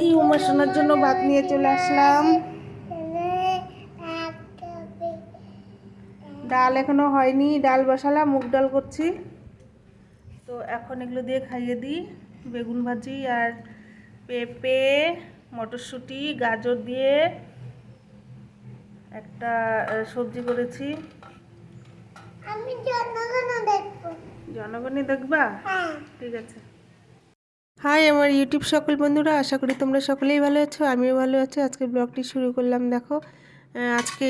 এই উমা সোনার জন্য ভাত নিয়ে চলে আসলাম। ডাল এখনও হয়নি ডাল বসালাম মুগ ডাল করছি। তো এখন এগুলো দিয়ে খাইয়ে দিই। বেগুন ভাজি আর পেঁপে মটরশুঁটি গাজর দিয়ে একটা সবজি করেছি। জনগণই দেখবা? হ্যাঁ। ঠিক আছে। হাই, আমার ইউটিউব সকল বন্ধুরা, আশা করি তোমরা সকলেই ভালো আছো, আমিও ভালো আছি। আজকে ব্লগটি শুরু করলাম, দেখো। আজকে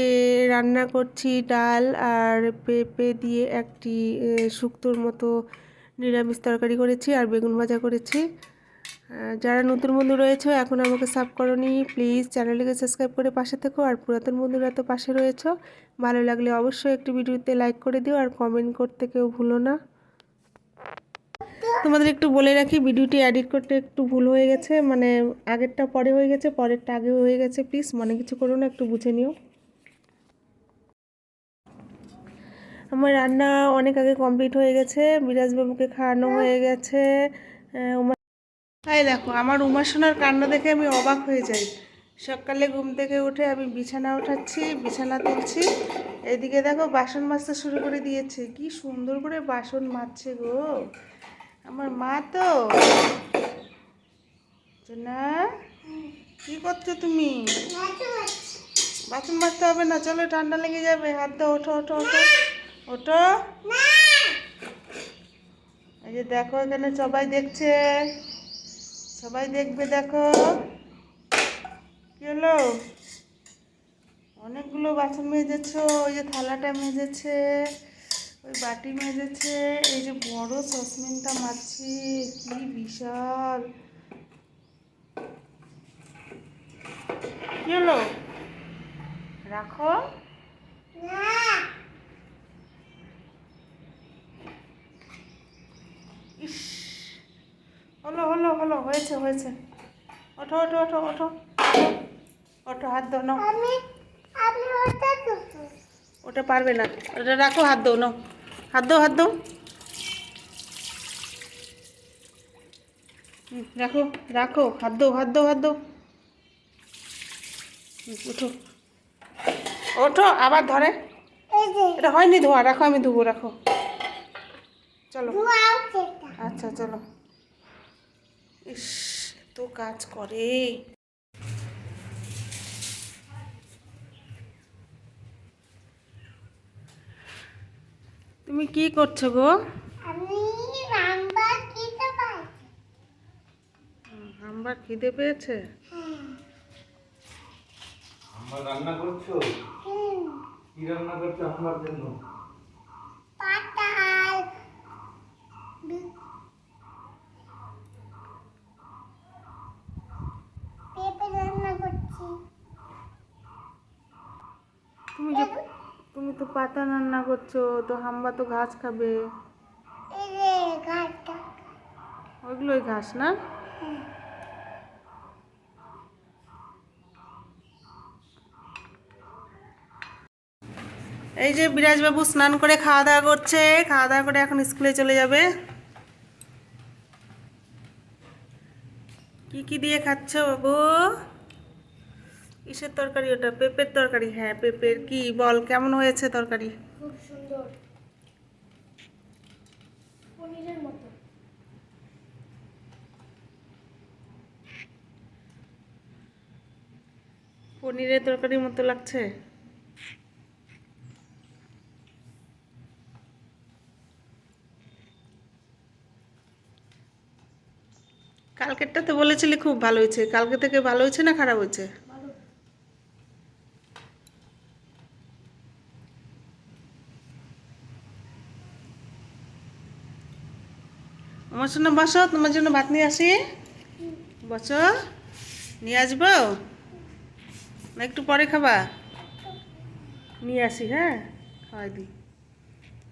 রান্না করছি ডাল আর পেঁপে দিয়ে একটি শুক্তোর মতো নিরামিষ তরকারি করেছি আর বেগুন ভাজা করেছি। যারা নতুন বন্ধু রয়েছে, এখন আমাকে সাব করনি, প্লিজ চ্যানেলটিকে সাবস্ক্রাইব করে পাশে থেকো আর পুরাতন বন্ধুরা তো পাশে রয়েছে। ভালো লাগলে অবশ্যই একটি ভিডিওতে লাইক করে দিও আর কমেন্ট করতে কেউ ভুলো না। তোমাদের একটু বলে রাখি, ভিডিওটি এডিট করতে একটু ভুল হয়ে গেছে মানে আগেরটা পরে হয়ে গেছে, পরেরটা আগে হয়ে গেছে প্লিজ মনে কিছু করো না, একটু বুঝে নিও। আমার রান্না অনেক আগে কমপ্লিট হয়ে গেছে, বিরাজবাবুকে খাওয়ানো হয়ে গেছে তাই দেখো, আমার উমা সোনার কান্না দেখে আমি অবাক হয়ে যাই। সকালে ঘুম থেকে উঠে আমি বিছানা উঠাচ্ছি বিছানা তুলছি, এদিকে দেখো বাসন মাজতে শুরু করে দিয়েছে, কি সুন্দর করে বাসন মাজছে গো। আমার মা তো। না কি করছ তুমি? বাসন মাজতে হবে না, চলো, ঠান্ডা লেগে যাবে। হাত দাও, ওঠো ওঠো ওঠো। ওঠো। এই যে দেখো, এখানে সবাই দেখছে। সবাই দেখবে, দেখো। কি হলো? অনেকগুলো বাসন মেজেছো, ওই যে থালাটা মেজেছে। ওই বাটি মেজেছে, এই যে বড় সসপ্যানটা মারছি কি বিশাল। কি হলো? রাখো। ইস, হলো হলো হলো, হয়েছে হয়েছে। ওঠো ওঠো ওঠো ওঠো। ওঠো, হাত নাও। আমি আমি ওটা পারবে না। ওটা রাখো হাত দাও নাও। হাত দাও হাত হুম, রাখো রাখো। হাত দাও হাত দাও হাত দাও। উঠো। ওঠো আবার ধরে। এটা হয়নি ধোয়া রাখো আমি ধুবো রাখো। চলো। আচ্ছা চলো। ইস তো কাজ করে। তুমি কি করছ গো? আমরা খিদে পেয়েছে? হ্যাঁ। রান্না করছ? কি রান্না করছ আমার জন্য পাতাল বি- পেঁপে রান্না করছি তুমি যে তুমি তো পাতা রান্না করছ তো হাম্বা তো ঘাস খাবে। এই যে ঘাটটা ওইগুলোই ঘাস না? এই যে বিরাজবাবু স্নান করে খাওয়া দাওয়া করছে খাওয়া দাওয়া করে এখন স্কুলে চলে যাবে। কি কি দিয়ে খাচ্ছ বাবু কিসের তরকারি ওটা? পেঁপের তরকারি? হ্যাঁ পেঁপের। কি বল কেমন হয়েছে তরকারি? খুব সুন্দর। পনিরের মতো। পনিরের তরকারির মতো লাগছে? কালকেরটা তো বলেছিলি খুব ভালো হয়েছে। কালকে থেকে ভালো হয়েছে না খারাপ হয়েছে ভালো আমার জন্য বসো, তোমার জন্য ভাত নিয়ে আসি। বসো, নিয়ে আসব? না, একটু পরে খাবা। নিয়ে আসি হ্যাঁ? খাওয়াই দিই।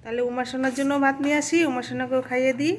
তাহলে উমা সোনার জন্য ভাত নিয়ে আসি উমা সোনাকেও খাইয়ে দিই।